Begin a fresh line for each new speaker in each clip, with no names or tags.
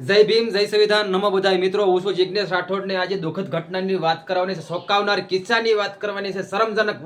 જય ભીમ, જય સંવિધાન. નમો બધાય મિત્રો, હું છું જિજ્ઞેશ રાઠોડને. આજે દુઃખદ ઘટનાની વાત કરવાની છે શોકાવનાર કિસ્સાની વાત કરવાની છે, શરમજનક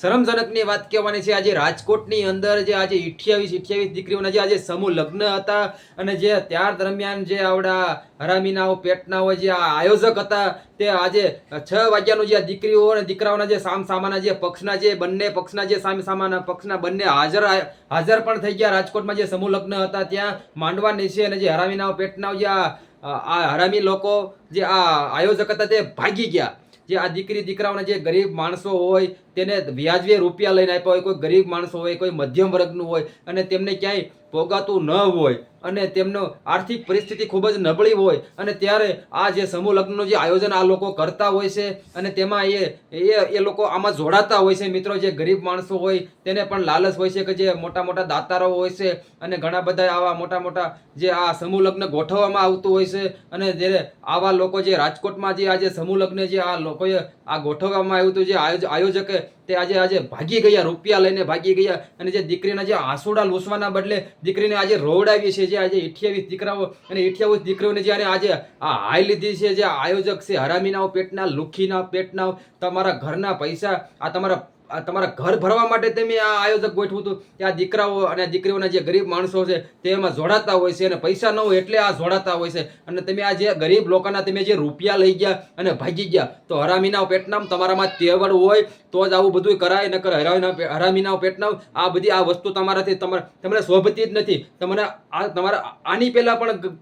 શરમજનકની વાત કહેવાની છે. આજે રાજકોટની અંદર જે આજે અઠ્યાવીસ અઠ્યાવીસ દીકરીઓના જે આજે સમૂહ લગ્ન હતા અને જે ત્યાર દરમિયાન જે આવડા હરામીનાઓ, પેટનાઓ જે આયોજક હતા, તે આજે છ વાગ્યાનું જે દીકરીઓ અને દીકરાઓના જે સામ સામાના જે પક્ષના જે બંને પક્ષના જે સામ સામાના પક્ષના બંને હાજર હાજર પણ થઈ ગયા રાજકોટમાં જે સમૂહ લગ્ન હતા, ત્યાં માંડવા નીચે અને જે હરામીનાઓ, પેટનાઓ જે આ હરામી લોકો જે આ આયોજક હતા તે ભાગી ગયા. જે આ દીકરી, દીકરાઓના જે ગરીબ માણસો હોય, તેને વ્યાજબી રૂપિયા લઈને આપ્યા હોય, કોઈ ગરીબ માણસો હોય, કોઈ મધ્યમ વર્ગનું હોય, અને તેમને ક્યાંય પોગાતું ન હોય અને તેમનો આર્થિક પરિસ્થિતિ ખૂબ જ નબળી હોય અને ત્યારે આ જે સમૂહ લગ્નનું જે આયોજન આ લોકો કરતા હોય છે અને તેમાં એ એ એ લોકો આમાં જોડાતા હોય છે. મિત્રો, જે ગરીબ માણસો હોય તેને પણ લાલચ હોય છે કે જે મોટા મોટા દાતારો હોય છે અને ઘણા બધા આવા મોટા મોટા જે આ સમૂહ લગ્ન ગોઠવવામાં આવતું હોય છે અને જ્યારે આવા લોકો જે રાજકોટમાં જે આજે સમૂહ લગ્ન જે આ લોકોએ આ ગોઠવવામાં આવ્યું હતું જે આયોજ- આયોજકે તે આજે આજે ભાગી ગયા, રૂપિયા લઈને ભાગી ગયા અને જે દીકરીના જે આંસુડા લૂસવાના બદલે દીકરીને આજે રોવડાવી છે, જે આજે અઠ્યાવીસ દીકરાઓ અને અઠ્યાવીસ દીકરીઓને જે આજે આ હાઈ લીધી છે, જે આયોજક છે હરામીનાઓ પેટના, લુખીના પેટના, તમારા ઘરના પૈસા, આ તમારા તમારા ઘર ભરવા માટે તમે આ આયોજક ગોઠવું હતું કે આ દીકરાઓ અને દીકરીઓના જે ગરીબ માણસો છે તે એમાં જોડાતા હોય છે અને પૈસા ન હોય એટલે આ જોડાતા હોય છે. અને તમે આ જે ગરીબ લોકોના તમે જે રૂપિયા લઈ ગયા અને ભાગી ગયા, તો હરામીના પેટનામ તમારામાં તેવડ હોય, તો જ આવું બધું કરાય ન કરે હરામીના હરામીના પેટનામ, આ બધી આ વસ્તુ તમારાથી તમારે તમને શોભતી જ નથી. તમને આ, તમારા, આની પહેલાં પણ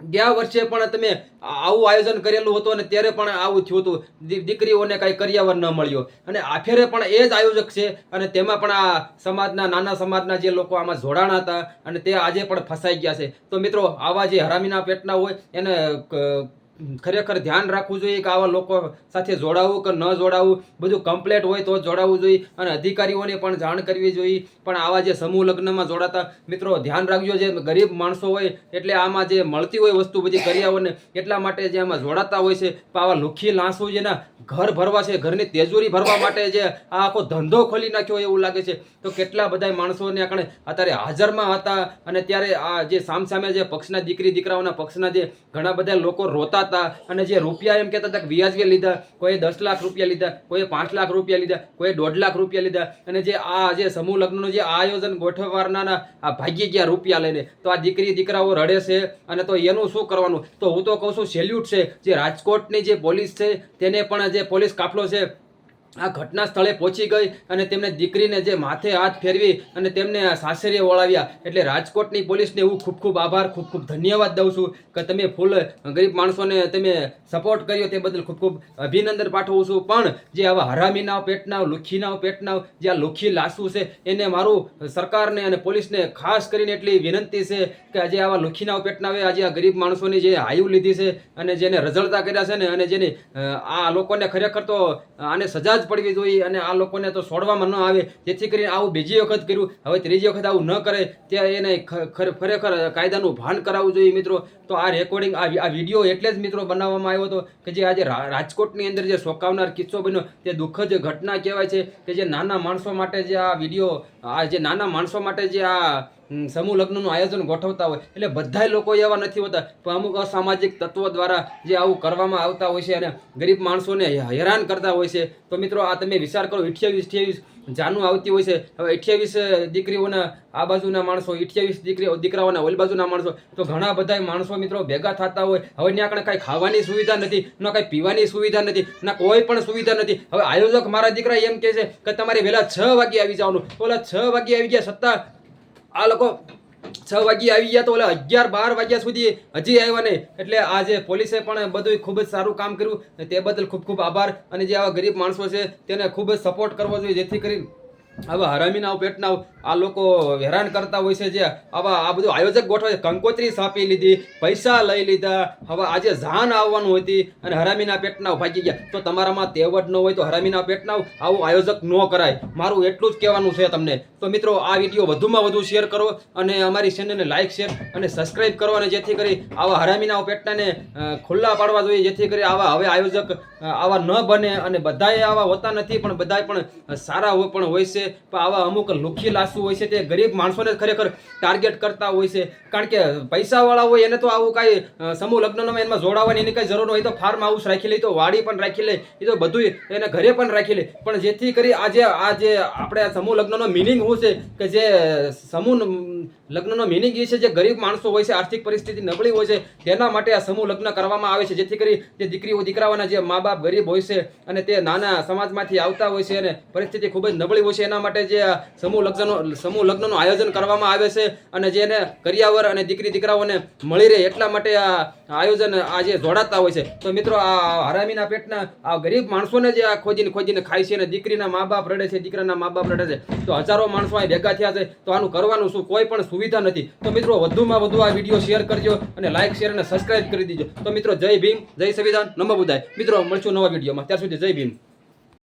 ગયા વર્ષે પણ તમે આવું આયોજન કરેલું હતું અને ત્યારે પણ આવું થયું હતું. દીકરીઓને કાંઈ કર્યાવર ન મળ્યો. અને આખેરે પણ એ જ આયોજક છે અને તેમાં પણ આ સમાજના, નાના સમાજના જે લોકો આમાં જોડાણા હતા અને તે આજે પણ ફસાઈ ગયા છે. તો મિત્રો, આવા જે હરામીના પેટના હોય એને ખરેખર ધ્યાન રાખવું જોઈએ કે આવા લોકો સાથે જોડાવું કે ન જોડાવું. બધું કમ્પ્લેટ હોય તો જોડાવવું જોઈએ અને અધિકારીઓને પણ જાણ કરવી જોઈએ. પણ આવા જે સમૂહ લગ્નમાં જોડાતા મિત્રો, ધ્યાન રાખજો જે ગરીબ માણસો હોય એટલે આમાં જે મળતી હોય વસ્તુ બધી કર્યાઓને એટલા માટે જે આમાં જોડાતા હોય છે. આવા લુખી લાંસુ જેના ઘર ભરવા છે, ઘરની તેજોરી ભરવા માટે જે આ આખો ધંધો ખોલી નાખ્યો એવું લાગે છે. તો કેટલા બધા માણસોને આપણે અત્યારે હાજરમાં હતા અને ત્યારે આ જે સામસામે જે પક્ષના દીકરી, દીકરાઓના પક્ષના જે ઘણા બધા લોકો રોતા હતા અને જે રૂપિયા એમ કહેતા હતા કે વ્યાજે લીધા, કોઈએ દસ લાખ રૂપિયા લીધા, કોઈએ પાંચ લાખ રૂપિયા લીધા, કોઈએ દોઢ લાખ રૂપિયા લીધા અને જે આ જે સમૂહ લગ્નનું જે આયોજન ગોઠવવાના આ ભાગી ગયા રૂપિયા લઈને, તો આ દીકરી દીકરાઓ રડે છે અને તો એનું શું કરવાનું? તો હું તો કહું છું સેલ્યુટ છે. જે રાજકોટની જે પોલીસ છે, તેને પણ જે પોલીસ કાફલો છે આ ઘટના સ્થળે પહોંચી ગઈ અને તેમને દીકરીને જે માથે હાથ ફેરવી અને તેમને સાસરીએ વળાવ્યા એટલે રાજકોટની પોલીસને હું ખૂબ ખૂબ આભાર, ખૂબ ખૂબ ધન્યવાદ દઉં છું કે તમે ફૂલ ગરીબ માણસોને તમે સપોર્ટ કર્યો તે બદલ ખૂબ ખૂબ અભિનંદન પાઠવું છું. પણ જે આવા હરામીના પેટના લુખીના પેટના જે આ લુખી લાસુ છે, એને મારું સરકારને અને પોલીસને ખાસ કરીને એટલી વિનંતી છે કે આજે આવા લુખીના પેટનાવે આજે આ ગરીબ માણસોની જે હાયુ લીધી છે અને જેને રઝળતા કર્યા છે ને અને જેની આ લોકોને ખરેખર તો આને સજા જ પડવી જોઈએ અને આ લોકોને તો છોડવામાં ન આવે. જેથી કરીને આવું બીજી વખત કર્યું. હવે ત્રીજી વખત આવું ન કરે, ત્યાં એને ખરેખર કાયદાનું ભાન કરાવવું જોઈએ મિત્રો. તો આ રેકોર્ડિંગ આ વીડિયો એટલે જ મિત્રો બનાવવામાં આવ્યો હતો કે જે આજે રાજકોટની અંદર જે શોકાવનાર કિસ્સો બન્યો, તે દુઃખદ ઘટના કહેવાય છે કે જે નાના માણસો માટે જે આ વીડિયો આ જે નાના માણસો માટે જે આ સમૂહ લગ્નનું આયોજન ગોઠવતા હોય. એટલે બધાય લોકો એવા નથી હોતા. પણ અમુક અસામાજિક તત્વો દ્વારા જે આવું કરવામાં આવતા હોય છે અને ગરીબ માણસોને હેરાન કરતા હોય છે. તો મિત્રો, આ તમે વિચાર કરો, અઠ્યાવીસ અઠ્યાવીસ જાનું આવતી હોય છે. હવે અઠ્યાવીસ દીકરીઓના આ બાજુના માણસો, અઠ્યાવીસ દીકરીઓ, દીકરાઓના ઓલ બાજુના માણસો, તો ઘણા બધા માણસો મિત્રો ભેગા થતા હોય. હવે ત્યાં આગળ કાંઈ ખાવાની સુવિધા નથી, ન કાંઈ પીવાની સુવિધા નથી, ના કોઈ પણ સુવિધા નથી. હવે આયોજક મારા દીકરા એમ કહે છે કે તમારે વહેલા છ વાગે આવી જવાનું. ઓલા છ વાગે આવી ગયા છતાં આ લોકો છ વાગ્યે આવી ગયા તો ઓલા અગિયાર બાર વાગ્યા સુધી હજી આવ્યા નહીં. એટલે આજે પોલીસે પણ બધું ખૂબ જ સારું કામ કર્યું તે બદલ ખૂબ ખૂબ આભાર. અને જે આવા ગરીબ માણસો છે, તેને ખૂબ જ સપોર્ટ કરવો જોઈએ, જેથી કરી આવા હરામીના પેટના આ લોકો હેરાન કરતા હોય છે જે આવા આ બધું આયોજક ગોઠવે કંકોત્રી સાપી લીધી, પૈસા લઈ લીધા. હવે આજે જાન આવવાનું હતી અને હરામીના પેટના ભાગી ગયા. તો તમારામાં તેવડ ન હોય તો હરામીના પેટના આવું આયોજક ન કરાય. મારું એટલું જ કહેવાનું છે તમને. તો મિત્રો, આ વીડિયો વધુમાં વધુ શેર કરો અને અમારી ચેનલને લાઇક શેર અને સબસ્ક્રાઇબ કરો અને જેથી કરી આવા હરામીના પેટનાને ખુલ્લા પાડવા જોઈએ. જેથી કરી આવા હવે આયોજક આવા ન બને અને બધાએ આવા હોતા નથી પણ બધાય પણ સારા પણ હોય છે. પણ આવા અમુક લુખી લાસુ હોય છે તે ગરીબ માણસોને ખરેખર ટાર્ગેટ કરતા હોય છે. કારણ કે પૈસાવાળા હોય એને તો આવું કાંઈ સમૂહ લગ્નમાં એમાં જોડાવાની એની કાંઈ જરૂર હોય તો ફાર્મ હાઉસ રાખી લે તો વાડી પણ રાખી લે, એ તો બધું એને ઘરે પણ રાખી લે. પણ જેથી કરી આજે આ જે આપણે સમૂહ લગ્નનો મિનિંગ શું છે કે જે સમૂહ લગ્નનો મિનિંગ એ છે જે ગરીબ માણસો હોય છે, આર્થિક પરિસ્થિતિ નબળી હોય છે, તેના માટે આ સમૂહ લગ્ન કરવામાં આવે છે. જેથી કરી જે દીકરીઓ, દીકરાઓના જે મા બાપ ગરીબ હોય છે અને તે નાના સમાજમાંથી આવતા હોય છે અને પરિસ્થિતિ ખૂબ જ નબળી હોય છે, એના માટે જે સમૂહ લગ્નનો, સમૂહ લગ્નનું આયોજન કરવામાં આવે છે અને જેને કરિયાવર અને દીકરી, દીકરાઓને મળી રહે એટલા માટે આ આયોજન આજે જોડાતા હોય છે. તો મિત્રો, આ હરામીના પેટના આ ગરીબ માણસોને જે આ ખોજીને ખોજીને ખાય છે અને દીકરીના મા બાપ રડે છે, દીકરાના મા બાપ રડે છે. તો હજારો માણસો અહીં ભેગા થયા છે. તો આનું કરવાનું શું? કોઈ પણ સુવિધા નથી. તો મિત્રો, વધુમાં વધુ આ વીડિયો શેર કરજો અને લાઇક શેર અને સબસ્ક્રાઇબ કરી દીજો. તો મિત્રો, જય ભીમ, જય સંવિધાન, નમો બુધાય મિત્રો, મળશું નવા વિડીયોમાં. ત્યાર સુધી જય ભીમ.